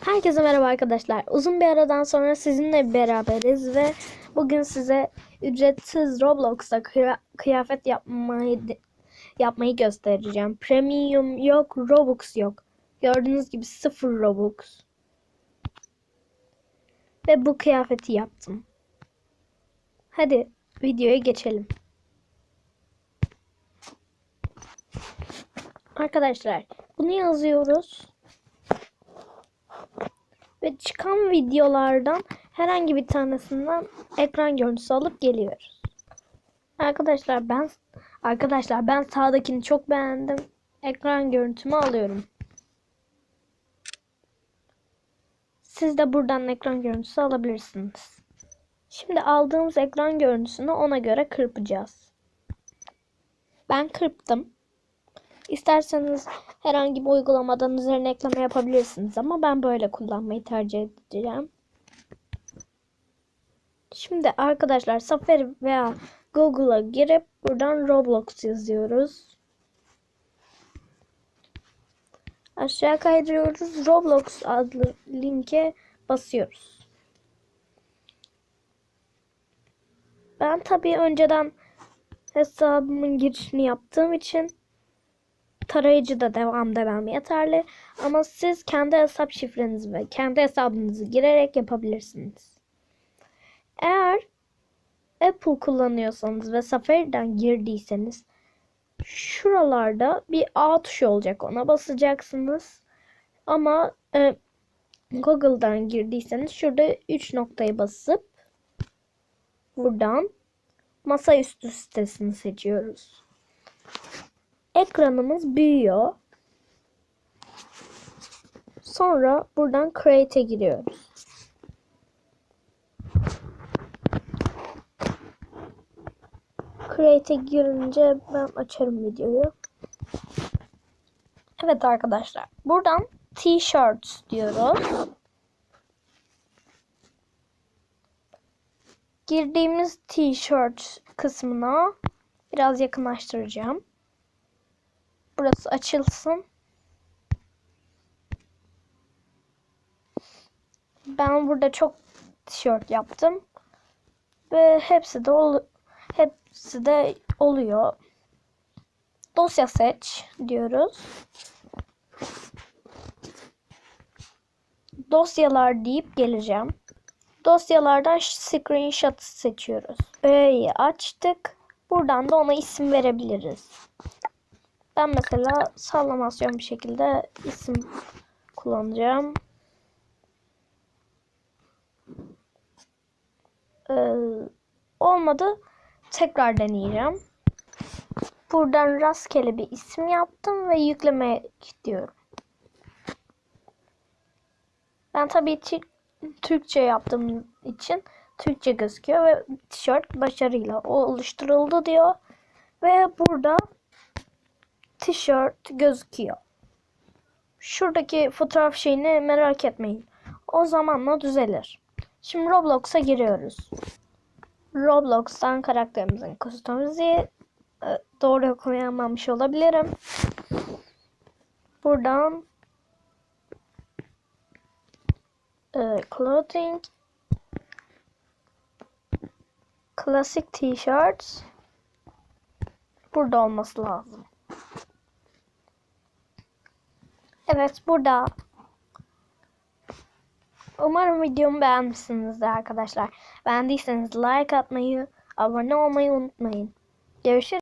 Herkese merhaba arkadaşlar. Uzun bir aradan sonra sizinle beraberiz ve bugün size ücretsiz Roblox'ta kıya- kıyafet yapmayı yapmayı göstereceğim. Premium yok, Robux yok. Gördüğünüz gibi sıfır Robux. Ve bu kıyafeti yaptım. Hadi videoya geçelim. Arkadaşlar bunu yazıyoruz. Çıkan videolardan herhangi bir tanesinden ekran görüntüsü alıp geliyoruz. Arkadaşlar ben arkadaşlar ben sağdakini çok beğendim. Ekran görüntümü alıyorum. Siz de buradan ekran görüntüsü alabilirsiniz. Şimdi aldığımız ekran görüntüsünü ona göre kırpacağız. Ben kırptım. İsterseniz herhangi bir uygulamadan üzerine ekleme yapabilirsiniz ama ben böyle kullanmayı tercih edeceğim. Şimdi arkadaşlar Safari veya Google'a girip buradan Roblox yazıyoruz. Aşağı kaydırıyoruz. Roblox adlı linke basıyoruz. Ben tabii önceden hesabımın girişini yaptığım için tarayıcıda devam demem yeterli. Ama siz kendi hesap şifrenizi ve kendi hesabınızı girerek yapabilirsiniz. Eğer Apple kullanıyorsanız ve Safari'den girdiyseniz şuralarda bir A tuşu olacak. Ona basacaksınız. Ama e, Google'dan girdiyseniz şurada 3 noktayı basıp buradan masaüstü sitesini seçiyoruz ekranımız büyüyor. Sonra buradan Create'e giriyoruz. Create'e girince ben açarım videoyu. Evet arkadaşlar. Buradan T-shirts diyoruz. Girdiğimiz T-shirt kısmına biraz yakınlaştıracağım. Burası açılsın. Ben burada çok tişört yaptım. Ve hepsi de ol hepsi de oluyor. Dosya seç diyoruz. Dosyalar deyip geleceğim. Dosyalardan screenshot seçiyoruz. Öğeyi açtık. Buradan da ona isim verebiliriz. Ben mesela sallamasyon bir şekilde isim kullanacağım. Ee, olmadı. Tekrar deneyeceğim. Buradan rastgele bir isim yaptım ve yüklemek diyorum. Ben tabii Türkçe yaptığım için Türkçe gözüküyor ve tişört başarıyla oluşturuldu diyor. Ve burada tişört gözüküyor. Şuradaki fotoğraf şeyini merak etmeyin. O zamanla düzelir. Şimdi Roblox'a giriyoruz. Roblox'tan karakterimizin kustomizi doğru okuyamamış olabilirim. Buradan e, clothing classic t-shirts burada olması lazım. Evet burada. Umarım videomu beğenmişsinizdir arkadaşlar. Beğendiyseniz like atmayı, abone olmayı unutmayın. Görüşürüz.